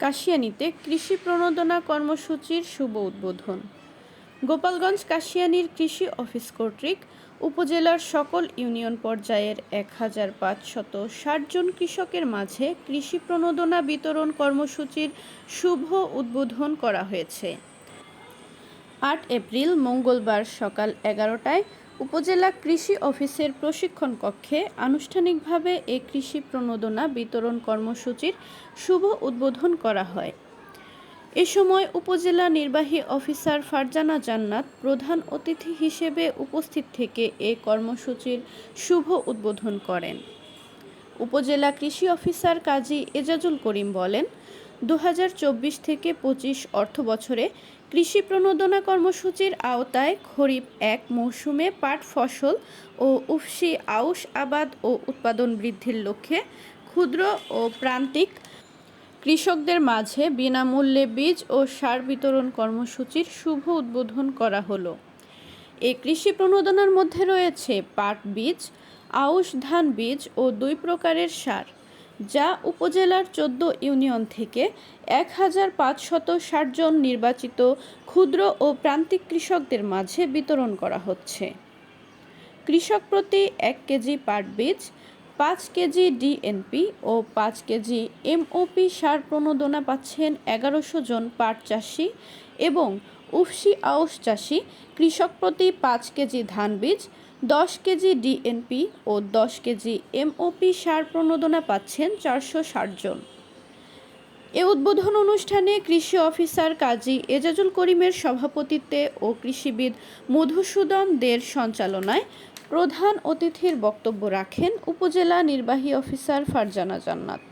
কাশিয়ানীতে কৃষি প্রণোদনা কর্মসূচির শুভ উদ্বোধন। গোপালগঞ্জ কাশিয়ানীর কৃষি অফিস কর্তৃক উপজেলার সকল ইউনিয়ন পর্যায়ের এক হাজার পাঁচশত ষাট জন কৃষকের মাঝে কৃষি প্রণোদনা বিতরণ কর্মসূচির শুভ উদ্বোধন করা হয়েছে। আট এপ্রিল মঙ্গলবার সকাল এগারোটায় উপজেলা কৃষি অফিসের প্রশিক্ষণ কক্ষে আনুষ্ঠানিকভাবে এ কৃষি প্রণোদনা বিতরণ কর্মসূচির শুভ উদ্বোধন করা হয়। এ সময় উপজেলা নির্বাহী অফিসার ফারজানা জান্নাত প্রধান অতিথি হিসেবে উপস্থিত থেকে এ কর্মসূচির শুভ উদ্বোধন করেন। উপজেলা কৃষি অফিসার কাজী এজাজুল করিম বলেন দু হাজার চব্বিশ থেকে পঁচিশ অর্থ বছরে কৃষি প্রণোদনা কর্মসূচির আওতায় খরিফ এক মৌসুমে পাট ফসল ও উফসি আউশ, আবাদ ও উৎপাদন বৃদ্ধির লক্ষ্যে ক্ষুদ্র ও প্রান্তিক কৃষকদের মাঝে বিনামূল্যে বীজ ও সার বিতরণ কর্মসূচির শুভ উদ্বোধন করা হলো। এই কৃষি প্রণোদনার মধ্যে রয়েছে পাট বীজ, আউশ, ধান বীজ ও দুই প্রকারের সার। যা উপজেলার চোদ্দ ইউনিয়ন থেকে এক হাজার পাঁচশত ষাট জন নির্বাচিত ক্ষুদ্র ও প্রান্তিক কৃষকদের মাঝে বিতরণ করা হচ্ছে। কৃষক প্রতি এক কেজি পাট বীজ, পাঁচ কেজি ডিএনপি ও পাঁচ কেজি এমওপি সার প্রণোদনা পাচ্ছেন এগারোশো জন পাট চাষি এবং উফসি আউশ চাষি, কৃষক প্রতি পাঁচ কেজি ধান বীজ, দশ কেজি ডিএনপি ও দশ কেজি এমওপি সার প্রণোদনা পাচ্ছেন চারশো ষাট জন। এ উদ্বোধন অনুষ্ঠানে কৃষি অফিসার কাজী এজাজুল করিমের সভাপতিত্বে ও কৃষিবিদ মধুসূদন দের সঞ্চালনায় প্রধান অতিথির বক্তব্য রাখেন উপজেলা নির্বাহী অফিসার ফারজানা জান্নাত।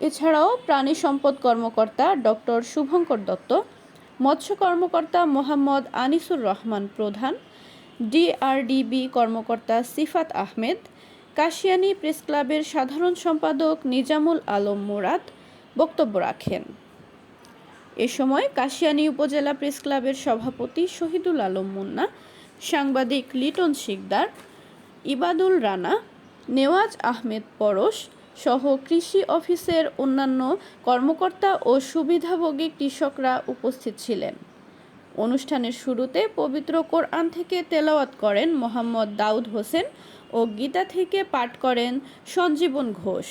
এছাড়াও প্রাণী সম্পদ কর্মকর্তা ডক্টর শুভঙ্কর দত্ত মৎস্য কর্মকর্তা মোহাম্মদ আনিসুর রহমান প্রধান, ডিআরডিবি কর্মকর্তা সিফাত আহমেদ, কাশিয়ানী প্রেস ক্লাবের সাধারণ সম্পাদক নিজামুল আলম মুরাদ বক্তব্য রাখেন। এ সময় কাশিয়ানী উপজেলা প্রেস ক্লাবের সভাপতি শহীদুল আলম মুন্না, সাংবাদিক লিটন শিকদার, ইবাদুল রানা, নেওয়াজ আহমেদ পরশ সহ কৃষি অফিসের অন্যান্য কর্মকর্তা ও সুবিধাভোগী কৃষকরা উপস্থিত ছিলেন। অনুষ্ঠানের শুরুতে পবিত্র কোরআন থেকে তেলাওয়াত করেন মোহাম্মদ দাউদ হোসেন ও গীতা থেকে পাঠ করেন সঞ্জীবন ঘোষ।